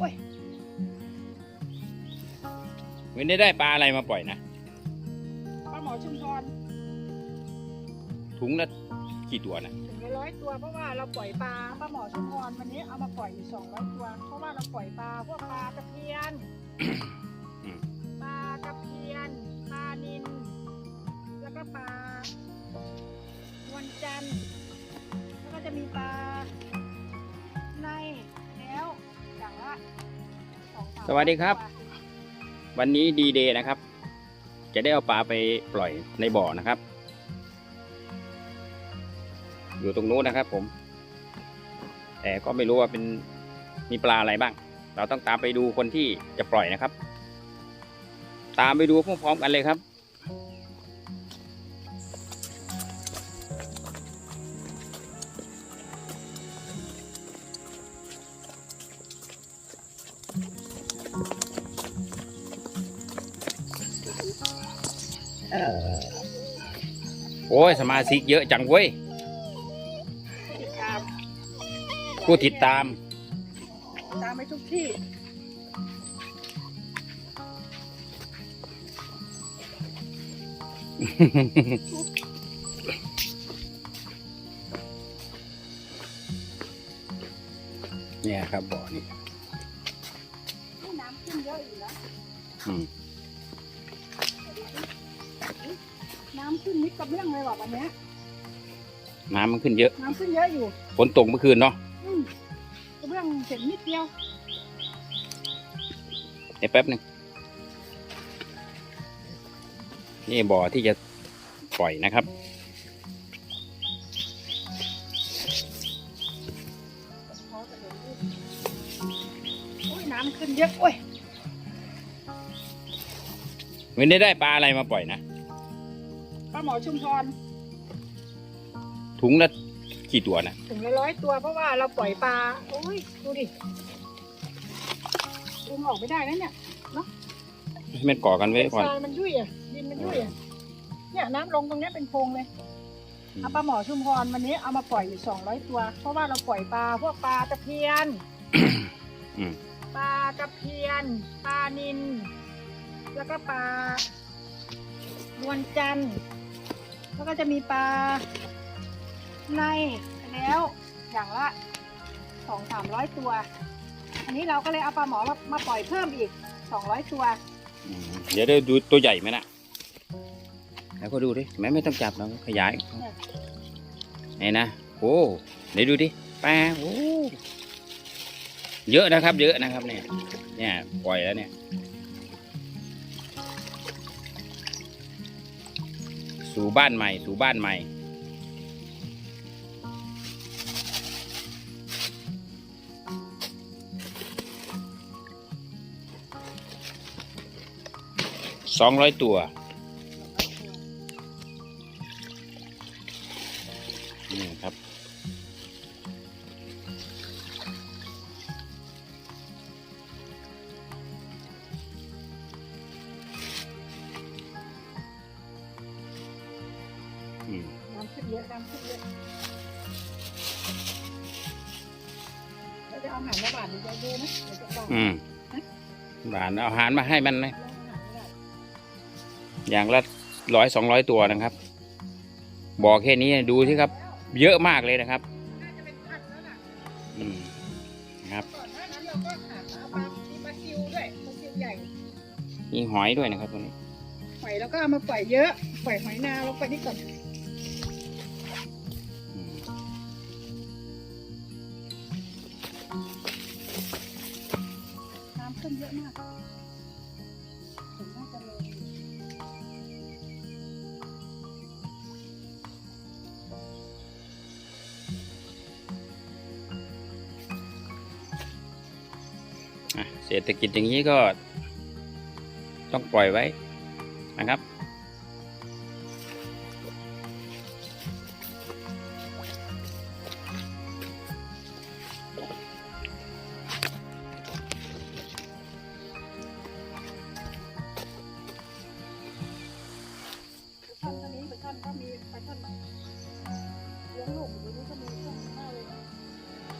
โอ้ยไม่ได้ได้ปลาอะไรมาปล่อยนะ ปลาหมอชุมพรถุงละกี่ตัวนะถึงร้อยตัวเพราะว่าเราปล่อยปลาปลาหมอชุมพรวันนี้เอามาปล่อยอยู่สองร้อยตัว เพราะว่าเราปล่อยปลาพวกปลาตะเพียนอืมปลากระเพียนปลานินแล้วก็ปลาวันจันทร์แล้วก็จะมีปลา วัสดีครับววันนี้ดีเดย์นะครับ จะได้เอาปลาไปปล่อยในบ่อนะครับ อยู่ตรงนู้นนะครับ ผม แต่ก็ไม่รู้ว่าเป็นมีปลาอะไรบ้าง เราต้องตามไปดูคนที่จะปล่อยนะครับ ตามไปดูพร้อมๆกันเลยครับ โอ้ย สมาชิกเยอะจังเว้ยติดตามผู้ติดตาม ตามไปทุกที่ เนี่ยครับบ่อนี่นี่น้ำขึ้นเยอะอยู่นะอืมำขึ้นนิดกระเบื้องเลยว่ะวันเนี้ยน้ำมันขึ้นเยอะ น้ำขึ้นเยอะอยู่ฝนตกเมื่อคืนเนาะอืมกระเบื้องเห็นนิดเดียวเดี๋ยวแป๊บหนึงนี่บ่อที่จะปล่อยนะครับเขาจะเห็นรูปโอ้ยน้ำขึ้นเยอะโอ้ยไม่ได้ได้ปลาอะไรมาปล่อยนะปลาหมอชุมพรถุงละกี่ตัวนะถึงร้อยตัวเพราะว่าเราปล่อยปลาโอ้ยดูดิดึงออกไม่ได้นะเนี่ยให้มันก่อกันไว้ก่อนทรายมันยุ่ยอะดินมันยุ่ยอะเนี่ยน้ำลงตรงเนี้ยเป็นโพรงเลยเอาปลาหมอชุมพรวันนี้เอามาปล่อยอยู่สองร้อยตัว เพราะว่าเราปล่อยปลาพวกปลาตะเพียนอืมปลากระเพียนปลานิน แล้วก็ปลานวลจันทร์ แล้วก็จะมีปลาในแล้วอย่างละสองสามร้อยตัว อันนี้เราก็เลยเอาปลาหมอมามาปล่อยเพิ่มอีกสองร้อยตัวอืมเดี๋ยวได้ดูตัวใหญ่ไหมนะแล้วก็ดูดิแม่ไม่ต้องจับเราขยายนี่นะโอ้เดี๋ยวดูดิปลาโอ้เยอะนะครับ เยอะนะครับเนี่ยเนี่ยปล่อยแล้วเนี่ย สู่บ้านใหม่ สู่บ้านใหม่สองร้อยตัว อืมน้ำขึ้นเยอะน้ำขึ้นเยอะเราจะเอาอาหารมาบาดหรือจะดูนะเดี๋ยวจะบอกอืมบานเอาอาหารมาให้มันนะเรื่องอาหารไม่ได้อย่างละร้อยสองร้อยตัวนะครับ บอกแค่นี้ดูสิครับ เยอะมากเลยนะครับน่าจะเป็นพันแล้วน่ะอืมครับก่อนหน้านั้นเราก็หาเอาปลามีปลาซิวด้วยปลาซิวใหญ่มีหอยด้วยนะครับตัวนี้หอยแล้วก็เอามาปล่อยเยอะ ปล่อยหอยนาลงไปนี่ก่อน น้ำขึ้นเยอะมากถึงน่าจะเลยเศรษฐกิจอย่างนี้ก็ต้องปล่อยไว้นะครับ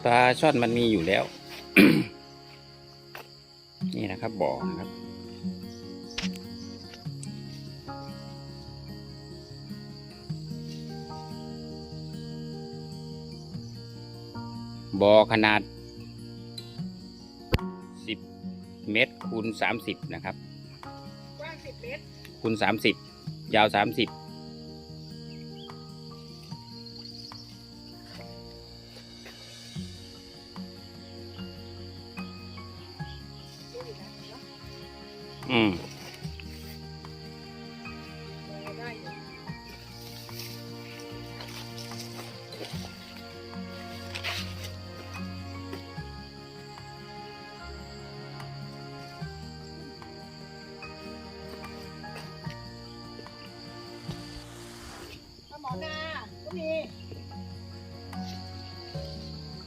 ปลาช่อนมันมีอยู่แล้ว นี่นะครับบ่อนะครับ บ่อขนาด 10 เมตรคูณ30 นะครับ กว้างสิบเมตรคูณ30 ยาว 30 อืมาหมอนาก็มี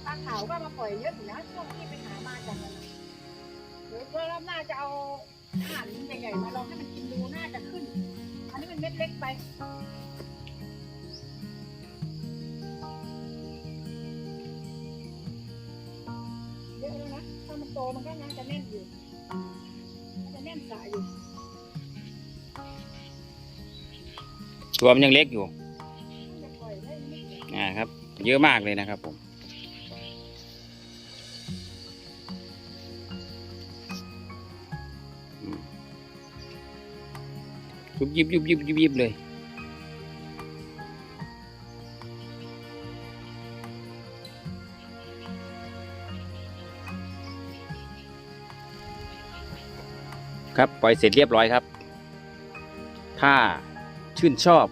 ปลาขาวก็มาปล่อยเยอะอยู่นะช่วงที่ไปหามาจากเดี๋ยวก็รอบหน้าจะเอา อาหารใหญ่ๆมาลองให้มันกินดูน่าจะขึ้น อันนี้เป็นเม็ดเล็กไปเยอะแล้วนะถ้ามันโตมันก็น่าจะแน่นอยู่น่าจะแน่นสายอยู่ตัวมันยังเล็กอยู่น่าจะปล่อยได้นิดเดียวอ่าครับ เยอะมากเลยนะครับผม ยุบยิบยุบยิบยุบยิบเลย ครับปล่อยเสร็จเรียบร้อยครับ ถ้าชื่นชอบ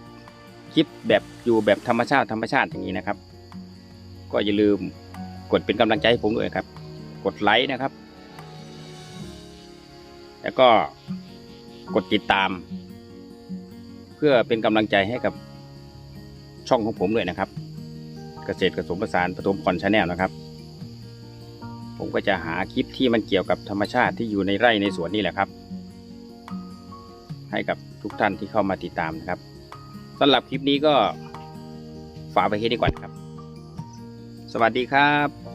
คลิปแบบอยู่แบบธรรมชาติธรรมชาติอย่างนี้นะครับ ก็อย่าลืมกดเป็นกำลังใจให้ผมด้วยครับ กดไลค์นะครับ แล้วก็กดติดตาม พื่อเป็นกำลังใจให้กับช่องของผมด้วยนะครับ เกษตรผสมผสานปฐมพรชาแนลนะครับ ผมก็จะหาคลิปที่มันเกี่ยวกับธรรมชาติที่อยู่ในไร่ในสวนนี่แหละครับ ให้กับทุกท่านที่เข้ามาติดตามนะครับสำหรับคลิปนี้ก็ฝากไปแค่นี้ก่อนครับ สวัสดีครับ